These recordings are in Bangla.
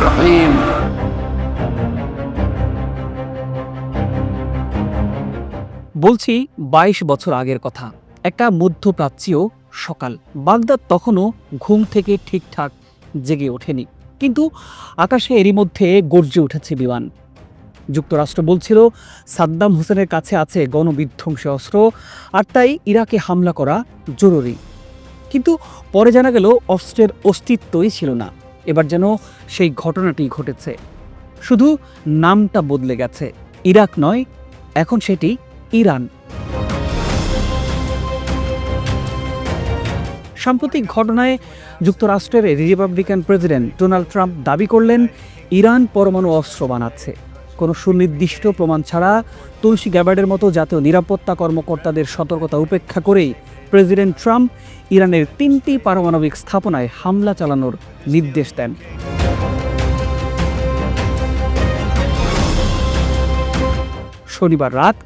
الرحيم বলছি বাইশ বছর আগের কথা একটা মধ্যপ্রাচ্যীয় সকাল বাগদাদ তখনও ঘুম থেকে ঠিকঠাক জেগে ওঠেনি কিন্তু আকাশে এরই মধ্যে গর্জে উঠেছে বিমান যুক্তরাষ্ট্র বলছিল সাদ্দাম হোসেনের কাছে আছে গণবিধ্বংসী অস্ত্র আর তাই ইরাকে হামলা করা জরুরি কিন্তু পরে জানা গেল অস্ত্রের অস্তিত্বই ছিল না এবার যেন সেই ঘটনাটি ঘটেছে। শুধু নামটা বদলে গেছে। ইরাক নয়, এখন সেটি ইরান। সাম্প্রতিক ঘটনায় যুক্তরাষ্ট্রের রিপাবলিকান প্রেসিডেন্ট ডোনাল্ড ট্রাম্প দাবি করলেন, ইরান পরমাণু অস্ত্র বানাচ্ছে। কোনো সুনির্দিষ্ট প্রমাণ ছাড়া তুলসী গ্যাবার্ডের মতো জাতীয় নিরাপত্তা কর্মকর্তাদের সতর্কতা উপেক্ষা করেই প্রেসিডেন্ট ট্রাম্প ইরানের তিনটি পারমাণবিক স্থাপনায় হামলা চালানোর নির্দেশ দেন। শনিবার রাত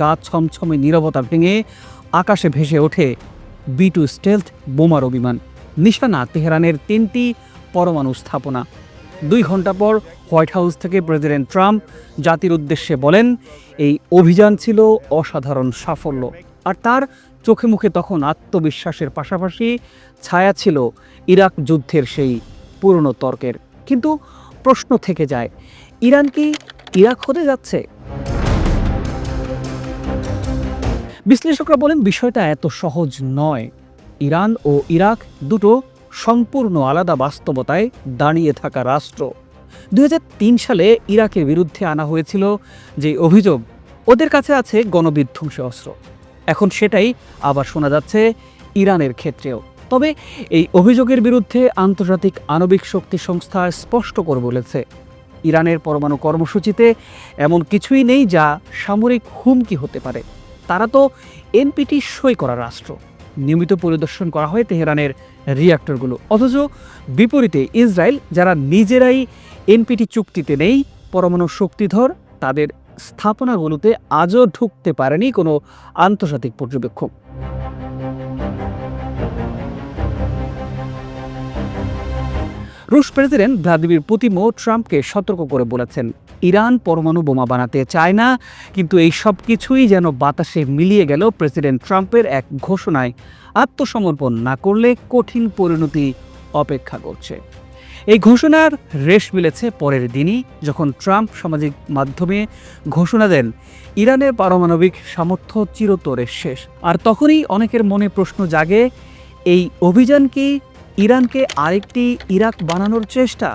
গা ছমছমে নীরবতা ভেঙে আকাশে ভেসে ওঠে বি টু স্টেলথ বোমারো বিমান নিশানা তেহরানের তিনটি পরমাণু স্থাপনা। দুই ঘণ্টা পর হোয়াইট হাউস থেকে প্রেসিডেন্ট ট্রাম্প জাতির উদ্দেশ্যে বলেন, এই অভিযান ছিল অসাধারণ সাফল্য। আর তার চোখে মুখে তখন আত্মবিশ্বাসের পাশাপাশি ছায়া ছিল ইরাক যুদ্ধের সেই পুরনো তর্কের। কিন্তু প্রশ্ন থেকে যায়, ইরান কি ইরাক হতে যাচ্ছে? বিশ্লেষকরা বলেন বিষয়টা এত সহজ নয়। ইরান ও ইরাক দুটো সম্পূর্ণ আলাদা বাস্তবতায় দাঁড়িয়ে থাকা রাষ্ট্র। দুই হাজার তিন সালে ইরাকের বিরুদ্ধে আনা হয়েছিল যে অভিযোগ, ওদের কাছে আছে গণবিধ্বংসী অস্ত্র। এখন সেটাই আবার শোনা যাচ্ছে ইরানের ক্ষেত্রেও। তবে এই অভিযোগের বিরুদ্ধে আন্তর্জাতিক আণবিক শক্তি সংস্থা স্পষ্ট করে বলেছে, ইরানের পরমাণু কর্মসূচিতে এমন কিছুই নেই যা সামরিক হুমকি হতে পারে। তারা তো এনপিটি সই করা রাষ্ট্র। নিয়মিত পরিদর্শন করা হয় তেহরানের রিয়াক্টরগুলো। অথচ বিপরীতে ইসরায়েল, যারা নিজেরাই এনপিটি চুক্তিতে নেই, পরমাণু শক্তিধর, তাদের স্থাপনাগুলোতে আজও ঢুকতে পারেনি কোনো আন্তর্জাতিক পর্যবেক্ষক। রুশ প্রেসিডেন্ট ভ্লাদিমির পুতিনও ট্রাম্পকে সতর্ক করে বলেছেন, ইরান পরমাণু বোমা বানাতে চায় না, কিন্তু এই সব কিছুই যেন বাতাসে মিলিয়ে গেল প্রেসিডেন্ট ট্রাম্পের এক ঘোষণায়। আত্মসমর্পণ না করলে কঠিন পরিণতি অপেক্ষা করছে। এই ঘোষণার রেশ মিলেছে পরের দিনই, যখন ট্রাম্প সামাজিক মাধ্যমে ঘোষণা দেন, ইরানের পারমাণবিক সামর্থ্য চিরতরে শেষ। আর তখনই অনেকের মনে প্রশ্ন জাগে, এই অভিযান কি ইরানকে আরেকটি ইরাক বানানোর চেষ্টা?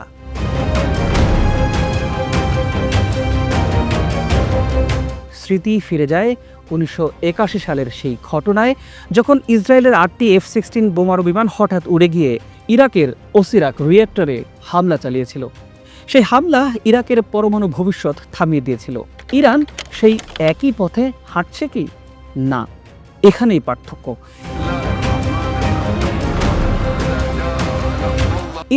স্মৃতি ফিরে যায় উনিশশো একাশি সালের সেই ঘটনায়, যখন ইসরায়েলের আটটি এফ সিক্সটিন বোমারু বিমান হঠাৎ উড়ে গিয়ে ইরাকের ওসিরাক রিয়েক্টরে হামলা চালিয়েছিল। সেই হামলা ইরাকের পরমাণু ভবিষ্যৎ থামিয়ে দিয়েছিল। ইরান সেই একই পথে হাঁটছে কি? না, এখানেই পার্থক্য।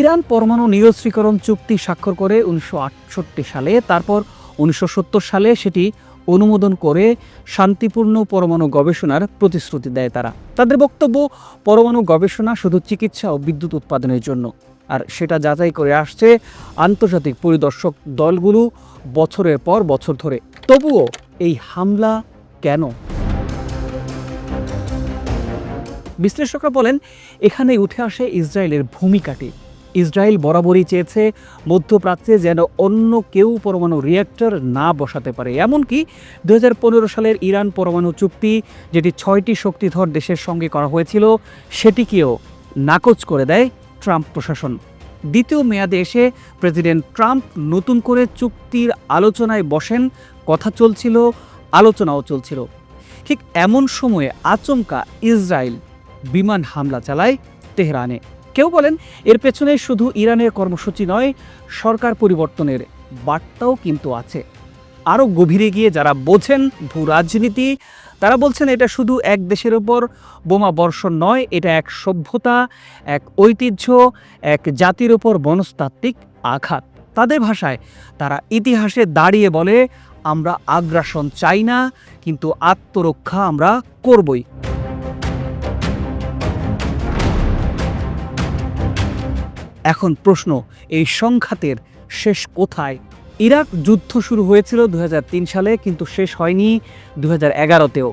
ইরান পরমাণু নিরস্ত্রীকরণ চুক্তি স্বাক্ষর করে উনিশশো আটষট্টি সালে, তারপর উনিশশো সত্তর সালে সেটি অনুমোদন করে শান্তিপূর্ণ পরমাণু গবেষণার প্রতিশ্রুতি দেয় তারা। তাদের বক্তব্য, পরমাণু গবেষণা শুধু চিকিৎসা ও বিদ্যুৎ উৎপাদনের জন্য। আর সেটা যাচাই করে আসছে আন্তর্জাতিক পরিদর্শক দলগুলো বছরের পর বছর ধরে। তবুও এই হামলা কেন? বিশ্লেষকরা বলেন এখানে উঠে আসে ইসরায়েলের ভূমিকাটি। ইসরায়েল বরাবরই চেয়েছে মধ্যপ্রাচ্যে যেন অন্য কেউ পরমাণু রিয়েক্টর না বসাতে পারে। এমনকি দু হাজার পনেরো সালের ইরান পরমাণু চুক্তি, যেটি ছয়টি শক্তিধর দেশের সঙ্গে করা হয়েছিল, সেটিকেও নাকচ করে দেয় ট্রাম্প প্রশাসন। দ্বিতীয় মেয়াদে এসে প্রেসিডেন্ট ট্রাম্প নতুন করে চুক্তির আলোচনায় বসেন, কথা চলছিল, আলোচনাও চলছিল। ঠিক এমন সময়ে আচমকা ইসরায়েল বিমান হামলা চালায় তেহরানে। কেউ বলেন এর পেছনে শুধু ইরানের কর্মসূচি নয়, সরকার পরিবর্তনের বার্তাও কিন্তু আছে। আরও গভীরে গিয়ে যারা বোঝেন ভূ রাজনীতি, তারা বলছেন এটা শুধু এক দেশের ওপর বোমা বর্ষণ নয়, এটা এক সভ্যতা, এক ঐতিহ্য, এক জাতির ওপর মনস্তাত্ত্বিক আঘাত। তাদের ভাষায় তারা ইতিহাসে দাঁড়িয়ে বলে, আমরা আগ্রাসন চাই না, কিন্তু আত্মরক্ষা আমরা করবই। এখন প্রশ্ন, এই সংঘাতের শেষ কোথায়? ইরাক যুদ্ধ শুরু হয়েছিল দু হাজার তিন সালে, কিন্তু শেষ হয়নি দু হাজার এগারোতেও।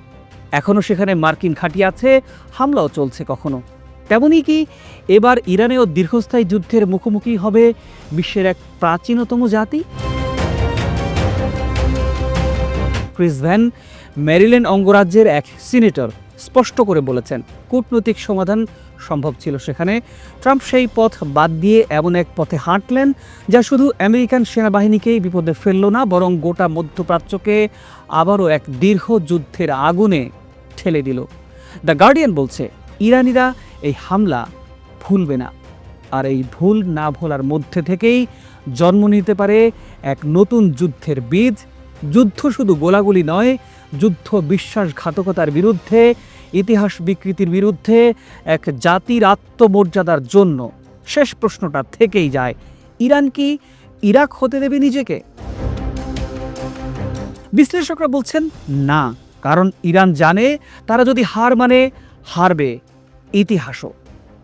এখনও সেখানে মার্কিন খাঁটি আছে, হামলাও চলছে কখনো। তেমনই কি, এবার ইরানেও দীর্ঘস্থায়ী যুদ্ধের মুখোমুখি হবে বিশ্বের এক প্রাচীনতম জাতি? ক্রিস ভ্যান ম্যারিল্যান্ড অঙ্গরাজ্যের এক সিনেটর, স্পষ্ট করে বলেছেন, কূটনৈতিক সমাধান সম্ভব ছিল সেখানে। ট্রাম্প সেই পথ বাদ দিয়ে এমন এক পথে হাঁটলেন, যা শুধু আমেরিকান সেনাবাহিনীকেই বিপদে ফেলল না, বরং গোটা মধ্যপ্রাচ্যকে আবারও এক দীর্ঘ যুদ্ধের আগুনে ঠেলে দিল। দ্য গার্ডিয়ান বলছে, ইরানিরা এই হামলা ভুলবে না, আর এই ভুল না ভোলার মধ্যে থেকেই জন্ম নিতে পারে এক নতুন যুদ্ধের বীজ। যুদ্ধ শুধু গোলাগুলি নয়, যুদ্ধ বিশ্বাসঘাতকতার বিরুদ্ধে ইতিহাস বিকৃতির বিরুদ্ধে এক জাতির আত্মমর্যাদার জন্য শেষ প্রশ্নটা থেকেই যায়, ইরান কি ইরাক হতে দেবে নিজেকে? বিশ্লেষকরা বলছেন না, কারণ ইরান জানে তারা যদি হার মানে হারবে ইতিহাসও।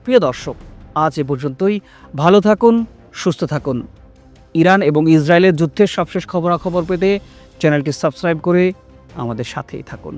প্রিয় দর্শক, আজ এ পর্যন্তই, ভালো থাকুন, সুস্থ থাকুন। ইরান এবং ইসরায়েলের যুদ্ধের সবশেষ খবরাখবর পেতে চ্যানেলটি সাবস্ক্রাইব করে আমাদের সাথেই থাকুন।